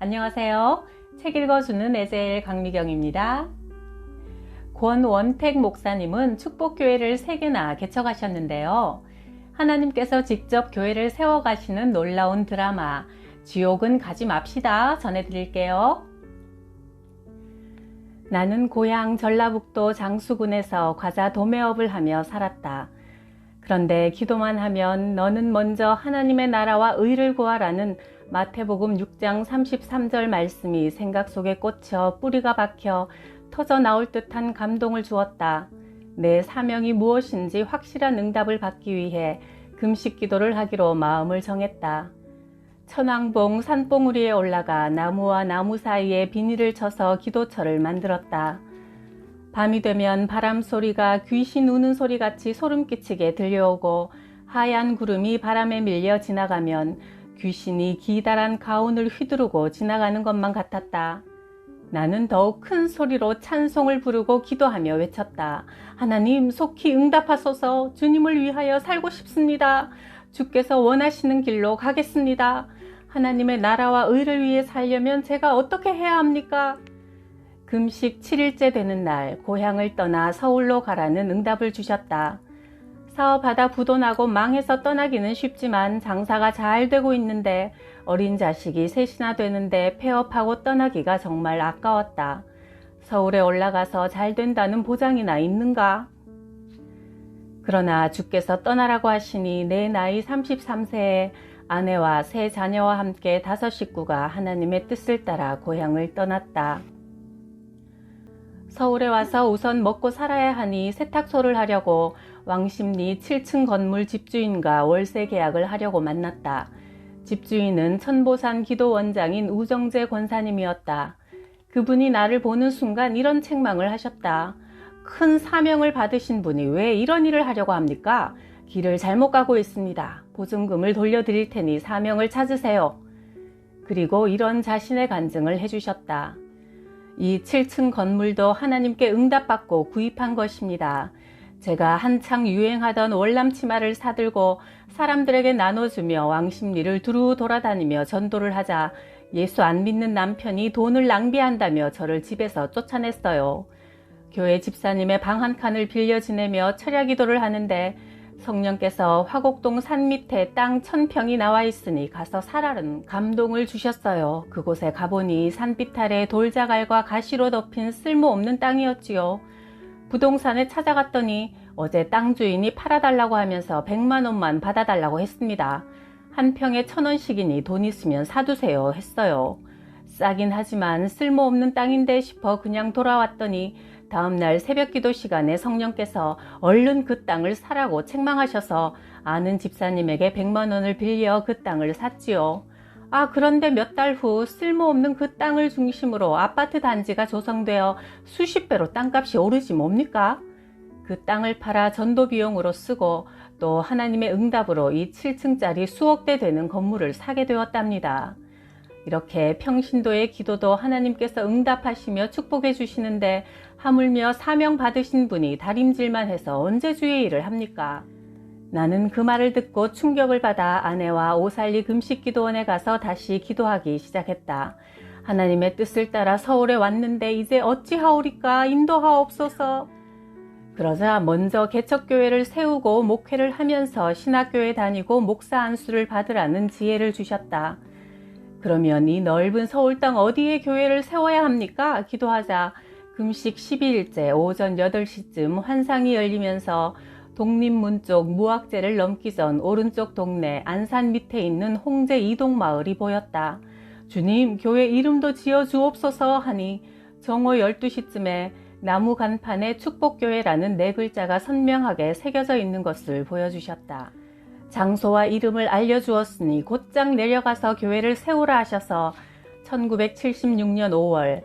안녕하세요. 책 읽어주는 에젤 강미경입니다. 권원택 목사님은 축복교회를 3개나 개척하셨는데요. 하나님께서 직접 교회를 세워가시는 놀라운 드라마, 지옥은 가지 맙시다 전해드릴게요. 나는 고향 전라북도 장수군에서 과자 도매업을 하며 살았다. 그런데 기도만 하면 너는 먼저 하나님의 나라와 의를 구하라는 마태복음 6장 33절 말씀이 생각 속에 꽂혀 뿌리가 박혀 터져 나올 듯한 감동을 주었다. 내 사명이 무엇인지 확실한 응답을 받기 위해 금식 기도를 하기로 마음을 정했다. 천왕봉 산봉우리에 올라가 나무와 나무 사이에 비닐을 쳐서 기도처를 만들었다. 밤이 되면 바람 소리가 귀신 우는 소리 같이 소름 끼치게 들려오고 하얀 구름이 바람에 밀려 지나가면 귀신이 기다란 가운을 휘두르고 지나가는 것만 같았다. 나는 더욱 큰 소리로 찬송을 부르고 기도하며 외쳤다. 하나님 속히 응답하소서 주님을 위하여 살고 싶습니다. 주께서 원하시는 길로 가겠습니다. 하나님의 나라와 의를 위해 살려면 제가 어떻게 해야 합니까? 금식 7일째 되는 날 고향을 떠나 서울로 가라는 응답을 주셨다. 사업하다 부도나고 망해서 떠나기는 쉽지만 장사가 잘 되고 있는데 어린 자식이 셋이나 되는데 폐업하고 떠나기가 정말 아까웠다. 서울에 올라가서 잘 된다는 보장이나 있는가? 그러나 주께서 떠나라고 하시니 내 나이 33세에 아내와 세 자녀와 함께 다섯 식구가 하나님의 뜻을 따라 고향을 떠났다. 서울에 와서 우선 먹고 살아야 하니 세탁소를 하려고 왕십리 7층 건물 집주인과 월세 계약을 하려고 만났다. 집주인은 천보산 기도원장인 우정재 권사님이었다. 그분이 나를 보는 순간 이런 책망을 하셨다. 큰 사명을 받으신 분이 왜 이런 일을 하려고 합니까? 길을 잘못 가고 있습니다. 보증금을 돌려드릴 테니 사명을 찾으세요. 그리고 이런 자신의 간증을 해주셨다. 이 7층 건물도 하나님께 응답받고 구입한 것입니다. 제가 한창 유행하던 월남 치마를 사들고 사람들에게 나눠주며 왕십리를 두루 돌아다니며 전도를 하자 예수 안 믿는 남편이 돈을 낭비한다며 저를 집에서 쫓아냈어요. 교회 집사님의 방 한 칸을 빌려 지내며 철야 기도를 하는데 성령께서 화곡동 산 밑에 땅 천평이 나와 있으니 가서 살아는 감동을 주셨어요. 그곳에 가보니 아래 돌자갈과 가시로 덮인 쓸모없는 땅이었지요. 부동산에 찾아갔더니 어제 땅 주인이 팔아달라고 하면서 100만 원만 받아달라고 했습니다. 한 평에 천 원씩이니 돈 있으면 사두세요 했어요. 싸긴 하지만 쓸모없는 땅인데 싶어 그냥 돌아왔더니 다음날 새벽 기도 시간에 성령께서 얼른 그 땅을 사라고 책망하셔서 아는 집사님에게 100만 원을 빌려 그 땅을 샀지요. 아, 그런데 몇 달 후 쓸모없는 그 땅을 중심으로 아파트 단지가 조성되어 수십 배로 땅값이 오르지 뭡니까? 그 땅을 팔아 전도 비용으로 쓰고 또 하나님의 응답으로 이 7층짜리 수억 대 되는 건물을 사게 되었답니다. 이렇게 평신도의 기도도 하나님께서 응답하시며 축복해 주시는데 하물며 사명 받으신 분이 다림질만 해서 언제 주의 일을 합니까? 나는 그 말을 듣고 충격을 받아 아내와 오살리 금식 기도원에 가서 다시 기도하기 시작했다. 하나님의 뜻을 따라 서울에 왔는데 이제 어찌하오리까 인도하옵소서. 그러자 먼저 개척교회를 세우고 목회를 하면서 신학교에 다니고 목사 안수를 받으라는 지혜를 주셨다. 그러면 이 넓은 서울 땅 어디에 교회를 세워야 합니까? 기도하자 금식 12일째 오전 8시쯤 환상이 열리면서 독립문 쪽 무학재를 넘기 전 오른쪽 동네 안산 밑에 있는 홍제 이동 마을이 보였다. 주님, 교회 이름도 지어 주옵소서 하니 정오 12시쯤에 나무 간판에 축복교회라는 네 글자가 선명하게 새겨져 있는 것을 보여주셨다. 장소와 이름을 알려주었으니 곧장 내려가서 교회를 세우라 하셔서 1976년 5월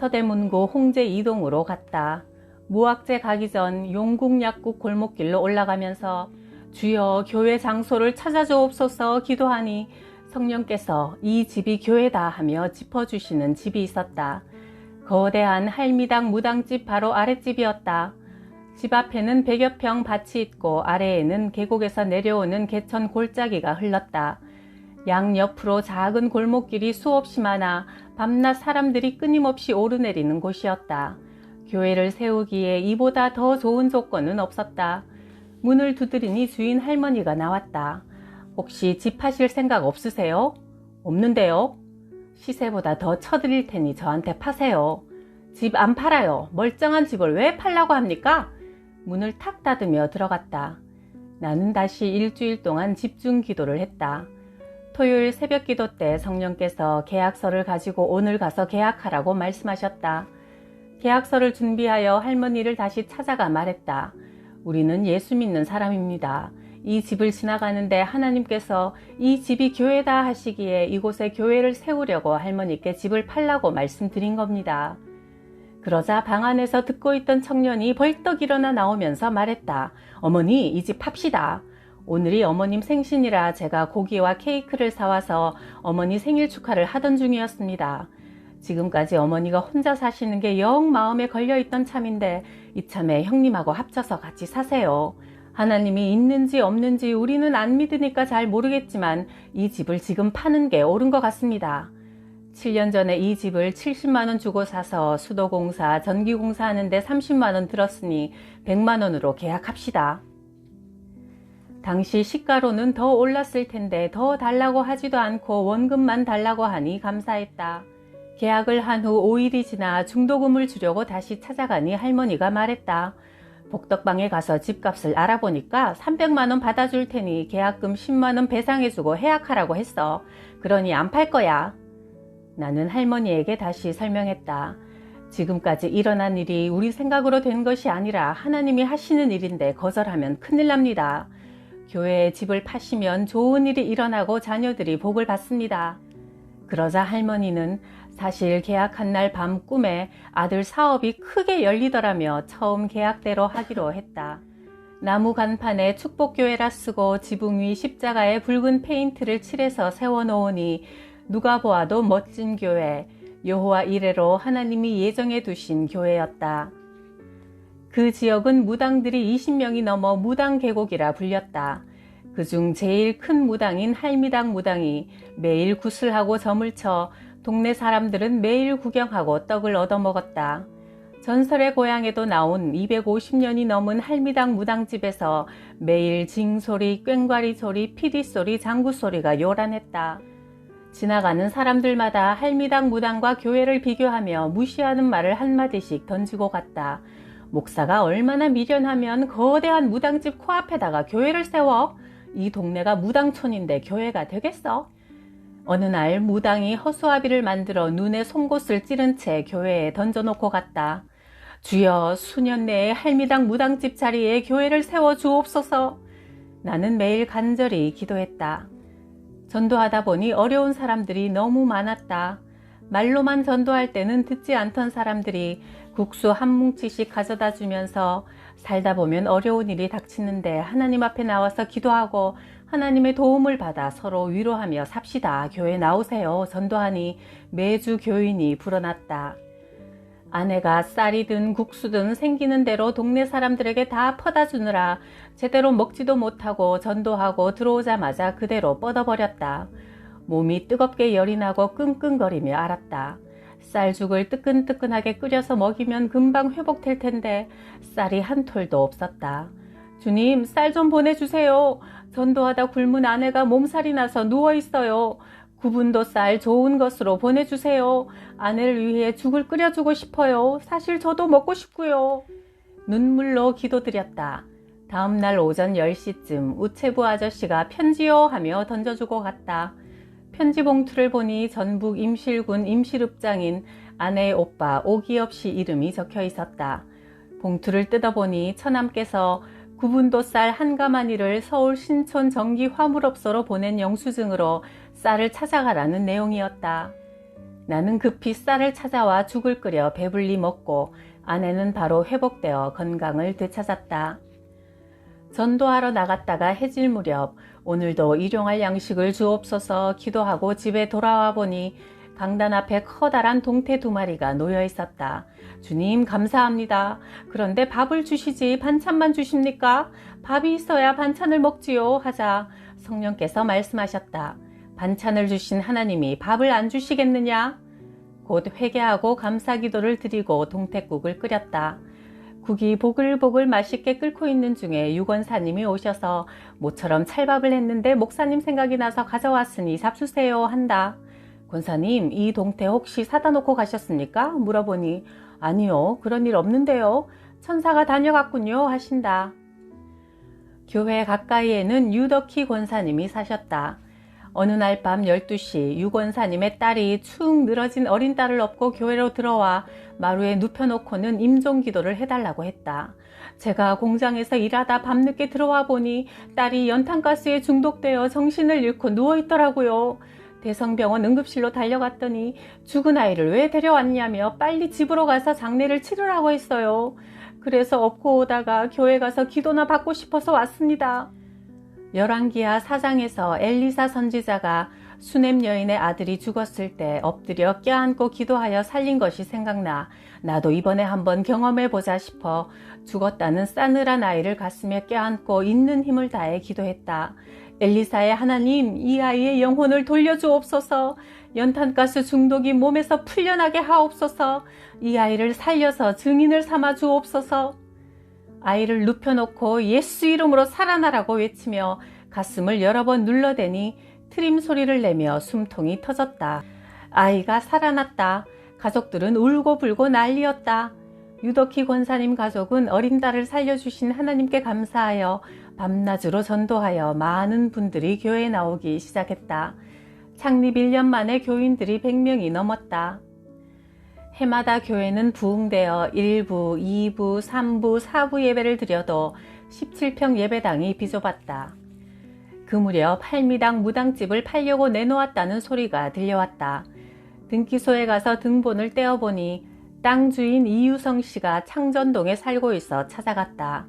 서대문구 홍제 이동으로 갔다. 무학제 가기 전 용국약국 골목길로 올라가면서 주여 교회 장소를 찾아주옵소서 기도하니 성령께서 이 집이 교회다 하며 짚어주시는 집이 있었다. 거대한 할미당 무당집 바로 아랫집이었다. 집 앞에는 백여 평 밭이 있고 아래에는 계곡에서 내려오는 개천 골짜기가 흘렀다. 양 옆으로 작은 골목길이 수없이 많아 밤낮 사람들이 끊임없이 오르내리는 곳이었다. 교회를 세우기에 이보다 더 좋은 조건은 없었다. 문을 두드리니 주인 할머니가 나왔다. 혹시 집 하실 생각 없으세요? 없는데요. 시세보다 더 쳐드릴 테니 저한테 파세요. 집 안 팔아요. 멀쩡한 집을 왜 팔라고 합니까? 문을 탁 닫으며 들어갔다. 나는 다시 일주일 동안 집중 기도를 했다. 토요일 새벽 기도 때 성령께서 계약서를 가지고 오늘 가서 계약하라고 말씀하셨다. 계약서를 준비하여 할머니를 다시 찾아가 말했다. 우리는 예수 믿는 사람입니다. 이 집을 지나가는데 하나님께서 이 집이 교회다 하시기에 이곳에 교회를 세우려고 할머니께 집을 팔라고 말씀드린 겁니다. 그러자 방 안에서 듣고 있던 청년이 벌떡 일어나 나오면서 말했다. 어머니, 이집 팝시다. 오늘이 어머님 생신이라 제가 고기와 케이크를 사와서 어머니 생일 축하를 하던 중이었습니다. 지금까지 어머니가 혼자 사시는 게 영 마음에 걸려 있던 참인데 이참에 형님하고 합쳐서 같이 사세요. 하나님이 있는지 없는지 우리는 안 믿으니까 잘 모르겠지만 이 집을 지금 파는 게 옳은 것 같습니다. 7년 전에 이 집을 70만원 주고 사서 수도공사, 전기공사 하는데 30만원 들었으니 100만원으로 계약합시다. 당시 시가로는 더 올랐을 텐데 더 달라고 하지도 않고 원금만 달라고 하니 감사했다. 계약을 한 후 5일이 지나 중도금을 주려고 다시 찾아가니 할머니가 말했다. 복덕방에 가서 집값을 알아보니까 300만원 받아줄 테니 계약금 10만원 배상해주고 해약하라고 했어. 그러니 안 팔 거야. 나는 할머니에게 다시 설명했다. 지금까지 일어난 일이 우리 생각으로 된 것이 아니라 하나님이 하시는 일인데 거절하면 큰일 납니다. 교회에 집을 파시면 좋은 일이 일어나고 자녀들이 복을 받습니다. 그러자 할머니는 사실 계약한 날 밤 꿈에 아들 사업이 크게 열리더라며 처음 계약대로 하기로 했다. 나무 간판에 축복교회라 쓰고 지붕 위 십자가에 붉은 페인트를 칠해서 세워놓으니 누가 보아도 멋진 교회, 여호와 이래로 하나님이 예정해 두신 교회였다. 그 지역은 무당들이 20명이 넘어 무당 계곡이라 불렸다. 그중 제일 큰 무당인 할미당 무당이 매일 구슬하고 점을 쳐 동네 사람들은 매일 구경하고 떡을 얻어먹었다. 전설의 고향에도 나온 250년이 넘은 할미당 무당집에서 매일 징소리, 꽹과리 소리, 피리 소리, 장구 소리가 요란했다. 지나가는 사람들마다 할미당 무당과 교회를 비교하며 무시하는 말을 한마디씩 던지고 갔다. 목사가 얼마나 미련하면 거대한 무당집 코앞에다가 교회를 세워? 이 동네가 무당촌인데 교회가 되겠어? 어느 날 무당이 허수아비를 만들어 눈에 송곳을 찌른 채 교회에 던져놓고 갔다. 주여 수년 내에 할미당 무당집 자리에 교회를 세워 주옵소서. 나는 매일 간절히 기도했다. 전도하다 보니 어려운 사람들이 너무 많았다. 말로만 전도할 때는 듣지 않던 사람들이 국수 한 뭉치씩 가져다 주면서 살다 보면 어려운 일이 닥치는데 하나님 앞에 나와서 기도하고 하나님의 도움을 받아 서로 위로하며 삽시다. 교회 나오세요. 전도하니 매주 교인이 불어났다. 아내가 쌀이든 국수든 생기는 대로 동네 사람들에게 다 퍼다 주느라 제대로 먹지도 못하고 전도하고 들어오자마자 그대로 뻗어버렸다. 몸이 뜨겁게 열이 나고 끙끙거리며 앓았다. 쌀죽을 뜨끈뜨끈하게 끓여서 먹이면 금방 회복될 텐데 쌀이 한 톨도 없었다. 주님, 쌀 좀 보내주세요. 전도하다 굶은 아내가 몸살이 나서 누워 있어요. 구분도 쌀 좋은 것으로 보내주세요. 아내를 위해 죽을 끓여주고 싶어요. 사실 저도 먹고 싶고요. 눈물로 기도드렸다. 다음날 오전 10시쯤 우체부 아저씨가 편지요 하며 던져주고 갔다. 편지 봉투를 보니 전북 임실군 임실읍장인 아내의 오빠 오기엽 씨 이름이 적혀 있었다. 봉투를 뜯어보니 처남께서 구분도 쌀 한 가마니를 서울 신촌 전기 화물업소로 보낸 영수증으로 쌀을 찾아가라는 내용이었다. 나는 급히 쌀을 찾아와 죽을 끓여 배불리 먹고 아내는 바로 회복되어 건강을 되찾았다. 전도하러 나갔다가 해질 무렵 오늘도 일용할 양식을 주옵소서 기도하고 집에 돌아와 보니 강단 앞에 커다란 동태 두 마리가 놓여 있었다. 주님 감사합니다. 그런데 밥을 주시지 반찬만 주십니까? 밥이 있어야 반찬을 먹지요 하자 성령께서 말씀하셨다. 반찬을 주신 하나님이 밥을 안 주시겠느냐? 곧 회개하고 감사 기도를 드리고 동태국을 끓였다. 국이 보글보글 맛있게 끓고 있는 중에 유권사님이 오셔서 모처럼 찰밥을 했는데 목사님 생각이 나서 가져왔으니 잡수세요 한다. 권사님, 이 동태 혹시 사다 놓고 가셨습니까? 물어보니 아니요, 그런 일 없는데요. 천사가 다녀갔군요 하신다. 교회 가까이에는 유덕희 권사님이 사셨다. 어느 날 밤 12시 유 권사님의 딸이 축 늘어진 어린 딸을 업고 교회로 들어와 마루에 눕혀놓고는 임종 기도를 해달라고 했다. 제가 공장에서 일하다 밤늦게 들어와 보니 딸이 연탄가스에 중독되어 정신을 잃고 누워있더라고요. 대성병원 응급실로 달려갔더니 죽은 아이를 왜 데려왔냐며 빨리 집으로 가서 장례를 치르라고 했어요. 그래서 업고 오다가 교회 가서 기도나 받고 싶어서 왔습니다. 열왕기하 사장에서 엘리사 선지자가 수넴 여인의 아들이 죽었을 때 엎드려 껴안고 기도하여 살린 것이 생각나 나도 이번에 한번 경험해 보자 싶어 죽었다는 싸늘한 아이를 가슴에 껴안고 있는 힘을 다해 기도했다. 엘리사의 하나님, 이 아이의 영혼을 돌려주옵소서. 연탄가스 중독이 몸에서 풀려나게 하옵소서. 이 아이를 살려서 증인을 삼아 주옵소서. 아이를 눕혀놓고 예수 이름으로 살아나라고 외치며 가슴을 여러 번 눌러대니 트림 소리를 내며 숨통이 터졌다. 아이가 살아났다. 가족들은 울고 불고 난리였다. 유덕희 권사님 가족은 어린 딸을 살려주신 하나님께 감사하여 밤낮으로 전도하여 많은 분들이 교회에 나오기 시작했다. 창립 1년 만에 교인들이 100명이 넘었다. 해마다 교회는 부흥되어 1부, 2부, 3부, 4부 예배를 드려도 17평 예배당이 비좁았다. 그 무렵 할미당 무당집을 팔려고 내놓았다는 소리가 들려왔다. 등기소에 가서 등본을 떼어보니 땅 주인 이유성 씨가 창전동에 살고 있어 찾아갔다.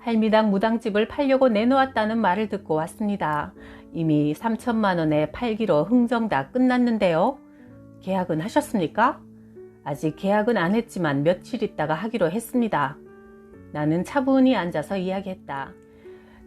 할미당 무당집을 팔려고 내놓았다는 말을 듣고 왔습니다. 이미 3천만 원에 팔기로 흥정 다 끝났는데요. 계약은 하셨습니까? 아직 계약은 안 했지만 며칠 있다가 하기로 했습니다. 나는 차분히 앉아서 이야기했다.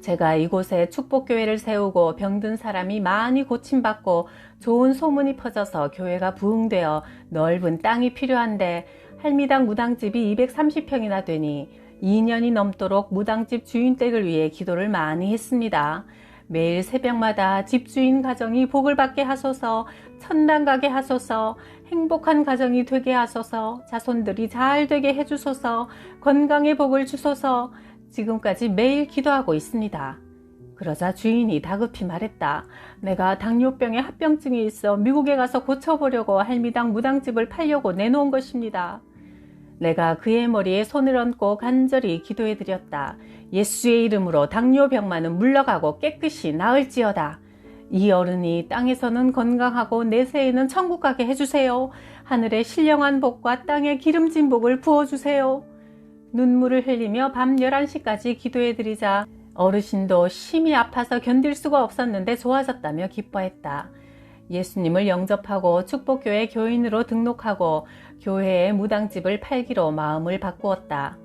제가 이곳에 축복교회를 세우고 병든 사람이 많이 고침받고 좋은 소문이 퍼져서 교회가 부흥되어 넓은 땅이 필요한데 할미당 무당집이 230평이나 되니 2년이 넘도록 무당집 주인 댁을 위해 기도를 많이 했습니다. 매일 새벽마다 집주인 가정이 복을 받게 하소서, 천당 가게 하소서, 행복한 가정이 되게 하소서, 자손들이 잘 되게 해주소서, 건강의 복을 주소서, 지금까지 매일 기도하고 있습니다. 그러자 주인이 다급히 말했다. 내가 당뇨병에 합병증이 있어 미국에 가서 고쳐보려고 할미당 무당집을 팔려고 내놓은 것입니다. 내가 그의 머리에 손을 얹고 간절히 기도해 드렸다. 예수의 이름으로 당뇨병만은 물러가고 깨끗이 나을지어다. 이 어른이 땅에서는 건강하고 내세에는 천국 가게 해주세요. 하늘의 신령한 복과 땅의 기름진 복을 부어주세요. 눈물을 흘리며 밤 11시까지 기도해 드리자 어르신도 심히 아파서 견딜 수가 없었는데 좋아졌다며 기뻐했다. 예수님을 영접하고 축복교회 교인으로 등록하고 교회의 무당집을 팔기로 마음을 바꾸었다.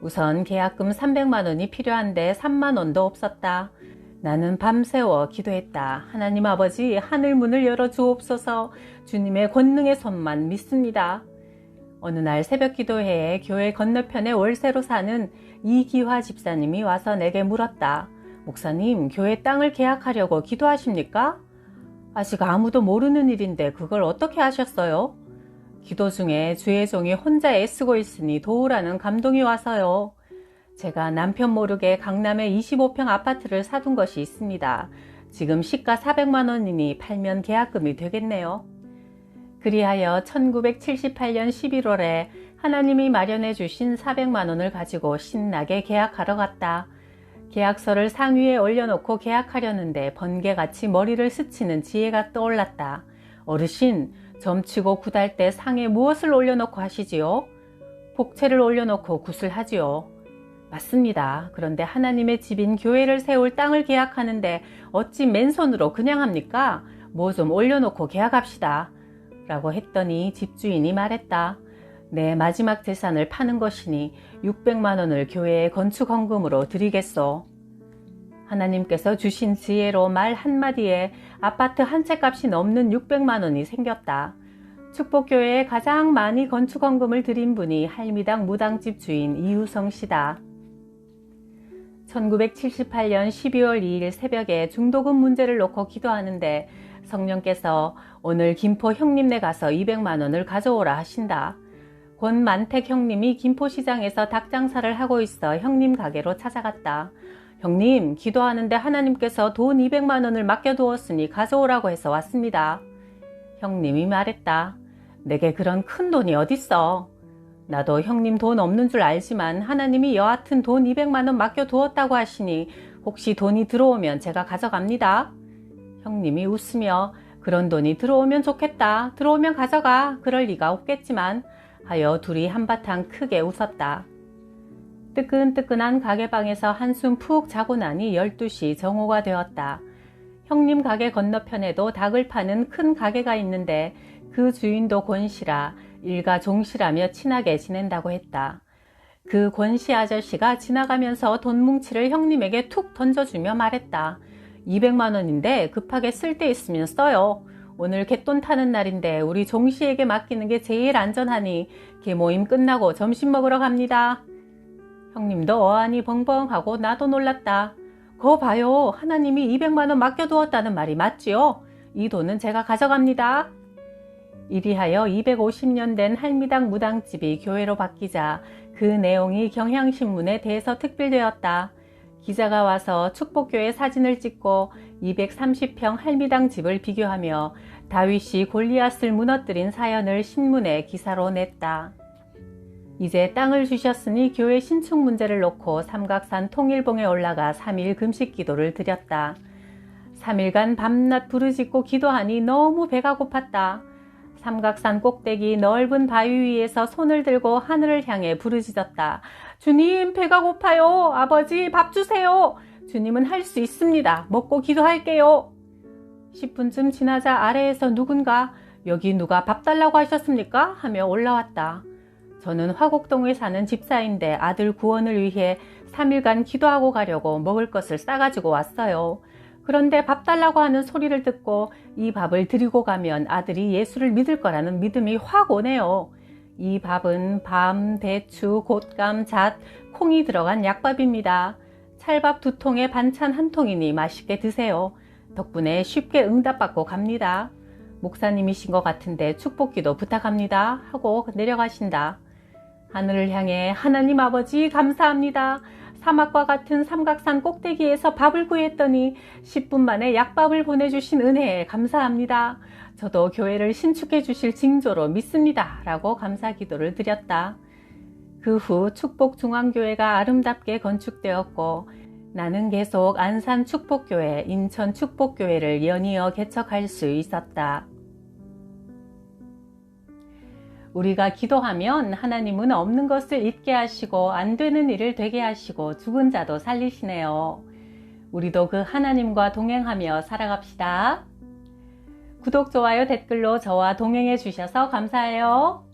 우선 계약금 300만 원이 필요한데 3만 원도 없었다. 나는 밤새워 기도했다. 하나님 아버지 하늘 문을 열어 주옵소서 주님의 권능의 손만 믿습니다. 어느 날 새벽 기도회에 교회 건너편에 월세로 사는 이기화 집사님이 와서 내게 물었다. 목사님, 교회 땅을 계약하려고 기도하십니까? 아직 아무도 모르는 일인데 그걸 어떻게 하셨어요? 기도 중에 주의 종이 혼자 애쓰고 있으니 도우라는 감동이 와서요. 제가 남편 모르게 강남에 25평 아파트를 사둔 것이 있습니다. 지금 시가 400만 원이니 팔면 계약금이 되겠네요. 그리하여 1978년 11월에 하나님이 마련해 주신 400만 원을 가지고 신나게 계약하러 갔다. 계약서를 상위에 올려놓고 계약하려는데 번개같이 머리를 스치는 지혜가 떠올랐다. 어르신, 점치고 굿할 때 상에 무엇을 올려놓고 하시지요? 복채를 올려놓고 굿을 하지요. 맞습니다. 그런데 하나님의 집인 교회를 세울 땅을 계약하는데 어찌 맨손으로 그냥 합니까? 뭐 좀 올려놓고 계약합시다. 라고 했더니 집주인이 말했다. 내 마지막 재산을 파는 것이니 600만 원을 교회에 건축 헌금으로 드리겠소. 하나님께서 주신 지혜로 말 한마디에 아파트 한 채 값이 넘는 600만 원이 생겼다. 축복교회에 가장 많이 건축 헌금을 들인 분이 할미당 무당집 주인 이우성 씨다. 1978년 12월 2일 새벽에 중도금 문제를 놓고 기도하는데 성령께서 오늘 김포 형님네 가서 200만 원을 가져오라 하신다. 권만택 형님이 김포시장에서 닭 장사를 하고 있어 형님 가게로 찾아갔다. 형님, 기도하는데 하나님께서 돈 200만 원을 맡겨두었으니 가져오라고 해서 왔습니다. 형님이 말했다. 내게 그런 큰 돈이 어딨어. 나도 형님 돈 없는 줄 알지만 하나님이 여하튼 돈 200만 원 맡겨두었다고 하시니 혹시 돈이 들어오면 제가 가져갑니다. 형님이 웃으며 그런 돈이 들어오면 좋겠다. 들어오면 가져가. 그럴 리가 없겠지만 하여 둘이 한바탕 크게 웃었다. 뜨끈뜨끈한 가게방에서 한숨 푹 자고 나니 12시 정오가 되었다. 형님 가게 건너편에도 닭을 파는 큰 가게가 있는데 그 주인도 권씨라 일가 종씨라며 친하게 지낸다고 했다. 그 권씨 아저씨가 지나가면서 돈 뭉치를 형님에게 툭 던져주며 말했다. 200만 원인데 급하게 쓸 데 있으면 써요. 오늘 갯돈 타는 날인데 우리 종씨에게 맡기는 게 제일 안전하니 개모임 끝나고 점심 먹으러 갑니다. 형님도 어안이 벙벙하고 나도 놀랐다. 거 봐요. 하나님이 200만 원 맡겨두었다는 말이 맞지요? 이 돈은 제가 가져갑니다. 이리하여 250년 된 할미당 무당집이 교회로 바뀌자 그 내용이 경향신문에 대해서 특필되었다. 기자가 와서 축복교회 사진을 찍고 230평 할미당 집을 비교하며 다윗이 골리앗을 무너뜨린 사연을 신문에 기사로 냈다. 이제 땅을 주셨으니 교회 신축 문제를 놓고 삼각산 통일봉에 올라가 3일 금식 기도를 드렸다. 3일간 밤낮 부르짖고 기도하니 너무 배가 고팠다. 삼각산 꼭대기 넓은 바위 위에서 손을 들고 하늘을 향해 부르짖었다. 주님, 배가 고파요. 아버지, 밥 주세요. 주님은 할 수 있습니다. 먹고 기도할게요. 10분쯤 지나자 아래에서 누군가 여기 누가 밥 달라고 하셨습니까? 하며 올라왔다. 저는 화곡동에 사는 집사인데 아들 구원을 위해 3일간 기도하고 가려고 먹을 것을 싸가지고 왔어요. 그런데 밥 달라고 하는 소리를 듣고 이 밥을 드리고 가면 아들이 예수를 믿을 거라는 믿음이 확 오네요. 이 밥은 밤, 대추, 곶감, 잣, 콩이 들어간 약밥입니다. 찰밥 두 통에 반찬 한 통이니 맛있게 드세요. 덕분에 쉽게 응답받고 갑니다. 목사님이신 것 같은데 축복기도 부탁합니다. 하고 내려가신다. 하늘을 향해 하나님 아버지 감사합니다. 사막과 같은 삼각산 꼭대기에서 밥을 구했더니 10분 만에 약밥을 보내주신 은혜에 감사합니다. 저도 교회를 신축해 주실 징조로 믿습니다. 라고 감사 기도를 드렸다. 그 후 축복중앙교회가 아름답게 건축되었고 나는 계속 안산 축복교회, 인천 축복교회를 연이어 개척할 수 있었다. 우리가 기도하면 하나님은 없는 것을 잊게 하시고 안 되는 일을 되게 하시고 죽은 자도 살리시네요. 우리도 그 하나님과 동행하며 살아갑시다. 구독, 좋아요, 댓글로 저와 동행해 주셔서 감사해요.